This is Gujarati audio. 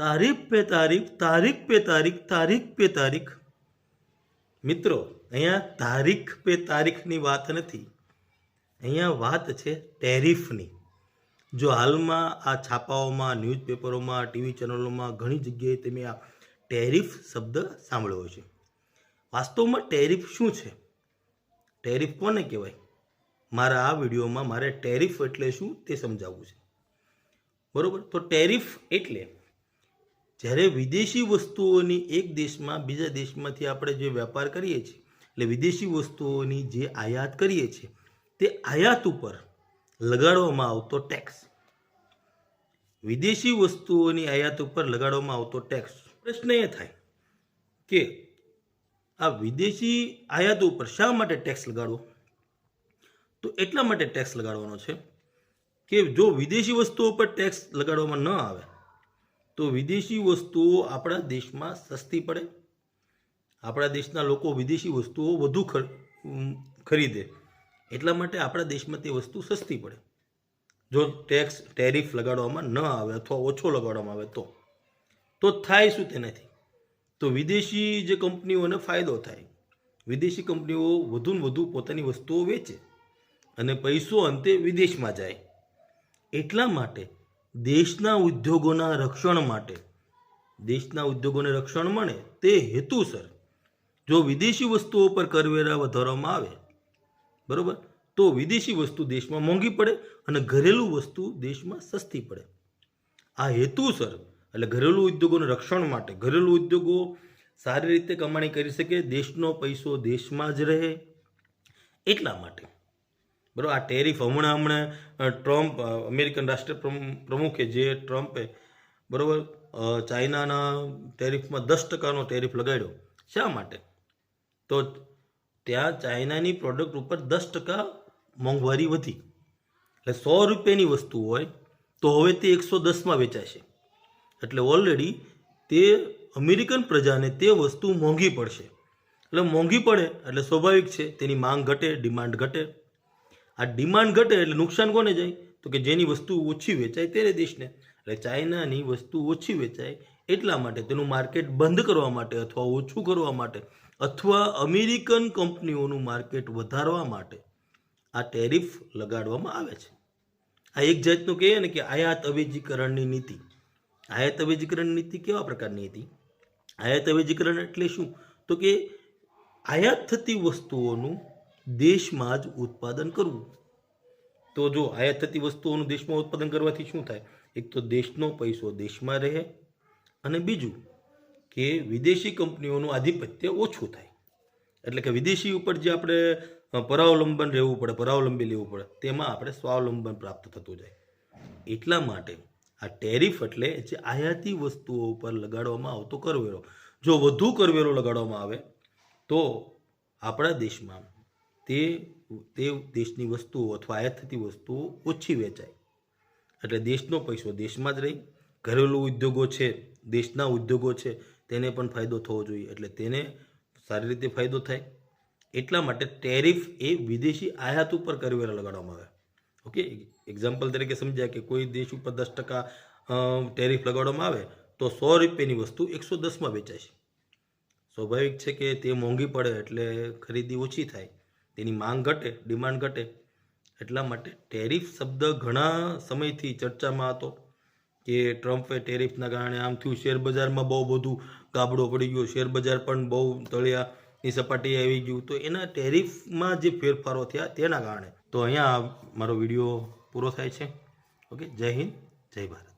તારીખ પે તારીખ તારીખ પે તારીખ તારીખ પે તારીખ. મિત્રો, અહીંયા તારીખ પે તારીખની વાત નથી. અહીંયા વાત છે ટેરિફની. જો હાલમાં આ છાપાઓમાં, ન્યૂઝપેપરોમાં, ટીવી ચેનલોમાં ઘણી જગ્યાએ તમે આ ટેરિફ શબ્દ સાંભળ્યો છે વાસ્તવમાં ટેરિફ શું છે? ટેરિફ કોને કહેવાય? મારા આ વિડીયોમાં મારે ટેરિફ એટલે શું તે સમજાવવું છે. બરાબર? તો ટેરિફ એટલે જ્યારે વિદેશી વસ્તુઓની એક દેશમાં બીજા દેશમાંથી આપણે જે વેપાર કરીએ છીએ, એટલે વિદેશી વસ્તુઓની જે આયાત કરીએ છીએ, તે આયાત ઉપર લગાડવામાં આવતો ટેક્સ વિદેશી વસ્તુઓની આયાત ઉપર લગાડવામાં આવતો ટેક્સ પ્રશ્ન એ થાય કે આ વિદેશી આયાત ઉપર શા માટે ટેક્સ લગાડવો? તો એટલા માટે ટેક્સ લગાડવાનો છે કે જો વિદેશી વસ્તુઓ પર ટેક્સ લગાડવામાં ન આવે તો વિદેશી વસ્તુઓ આપણા દેશમાં સસ્તી પડે. આપણા દેશના લોકો વિદેશી વસ્તુઓ વધુ ખરીદે. એટલા માટે આપણા દેશમાં તે વસ્તુ સસ્તી પડે. જો ટેક્સ, ટેરિફ લગાડવામાં ન આવે અથવા ઓછો લગાડવામાં આવે તો. તો થાય શું તેનાથી? તો વિદેશી જે કંપનીઓને ફાયદો થાય. વિદેશી કંપનીઓ વધુ ને વધુ પોતાની વસ્તુઓ વેચે અને પૈસો અંતે વિદેશમાં જાય. એટલા માટે દેશના ઉદ્યોગોના રક્ષણ માટે. દેશના ઉદ્યોગોને રક્ષણ મળે તે હેતુસર જો વિદેશી વસ્તુઓ પર કરવેરા વધારવામાં આવે, બરાબર? તો વિદેશી વસ્તુ દેશમાં મોંઘી પડે અને ઘરેલું વસ્તુ દેશમાં સસ્તી પડે. આ હેતુસર એટલે ઘરેલું ઉદ્યોગોના રક્ષણ માટે. ઘરેલું ઉદ્યોગો સારી રીતે કમાણી કરી શકે, દેશનો પૈસો દેશમાં જ રહે એટલા માટે. બરાબર, આ ટેરિફ હમણાં હમણાં ટ્રમ્પ અમેરિકન રાષ્ટ્ર પ્રમુ- પ્રમુખે જે ટ્રમ્પે, બરાબર ચાઇનાના ટેરિફમાં દસ ટકાનો ટેરિફ લગાડ્યો, શા માટે? તો ત્યાં ચાઇનાની પ્રોડક્ટ ઉપર દસ ટકા મોંઘવારી વધી. એટલે સો રૂપિયાની વસ્તુ હોય, તો હવે તે એકસો દસમાં વેચાશે. એટલે ઓલરેડી તે અમેરિકન પ્રજાને તે વસ્તુ મોંઘી પડશે. એટલે મોંઘી પડે, એટલે સ્વાભાવિક છે, તેની માંગ ઘટે, ડિમાન્ડ ઘટે. આ ડિમાન્ડ ઘટે એટલે નુકસાન કોને જાય? તો કે જેની વસ્તુ ઓછી વેચાય તેને દેશને. એટલે ચાઇનાની વસ્તુ ઓછી વેચાય એટલા માટે તેનું માર્કેટ બંધ કરવા માટે અથવા ઓછું કરવા માટે અથવા અમેરિકન કંપનીઓનું માર્કેટ વધારવા માટે આ ટેરિફ લગાડવામાં આવે છે. આ એક જાતનું કહીએ ને કે આયાત અવેજીકરણની નીતિ. આયાત અવેજીકરણ નીતિ કેવા પ્રકારની હતી? આયાત અવેજીકરણ એટલે શું? તો કે આયાત થતી વસ્તુઓનું દેશમાં જ ઉત્પાદન કરવું. તો જો આયાત થતી વસ્તુઓનું દેશમાં ઉત્પાદન કરવાથી શું થાય? એક તો દેશનો પૈસો દેશમાં રહે અને બીજું કે વિદેશી કંપનીઓનું આધિપત્ય ઓછું થાય. એટલે કે વિદેશી ઉપર જે આપણે પરાવલંબન રહેવું પડે, પરાવલંબી લેવું પડે, તેમાં આપણે સ્વાવલંબન પ્રાપ્ત થતું જાય. એટલા માટે આ ટેરિફ એટલે જે આયાતી વસ્તુઓ ઉપર લગાડવામાં આવતો કરવેરો. જો વધુ કરવેરો લગાડવામાં આવે, તો આપણા દેશમાં તે તે દેશની વસ્તુઓ અથવા આયાત થતી વસ્તુઓ ઓછી વેચાય. એટલે દેશનો પૈસો દેશમાં જ રહી. ઘરેલું ઉદ્યોગો છે, દેશના ઉદ્યોગો છે, તેને પણ ફાયદો થવો જોઈએ. એટલે તેને સારી રીતે ફાયદો થાય. એટલા માટે ટેરિફ એ વિદેશી આયાત ઉપર કરવેરા લગાડવામાં આવે. ઓકે? એક્ઝામ્પલ તરીકે સમજ્યા કે કોઈ દેશ ઉપર દસ ટકા ટેરિફ લગાડવામાં આવે, તો સો રૂપિયાની વસ્તુ એકસો દસમાં વેચાય છે. સ્વાભાવિક છે કે તે મોંઘી પડે એટલે ખરીદી ઓછી થાય. તેની માંગ ઘટે, ડિમાન્ડ ઘટે. એટલા માટે ટેરિફ શબ્દ ઘણા સમયથી ચર્ચામાં હતો કે ટ્રમ્પે ટેરિફના કારણે આમ થયું, શેર બજારમાં બહુ બધું ગાબડો પડી ગયો, શેર બજાર પણ બહુ તળિયાની સપાટીએ આવી ગયું. તો એના ટેરિફમાં જે ફેરફારો થયા તેના કારણે. તો અહીંયા મારો વીડિયો પૂરો થાય છે. ઓકે, જય હિન્દ, જય ભારત.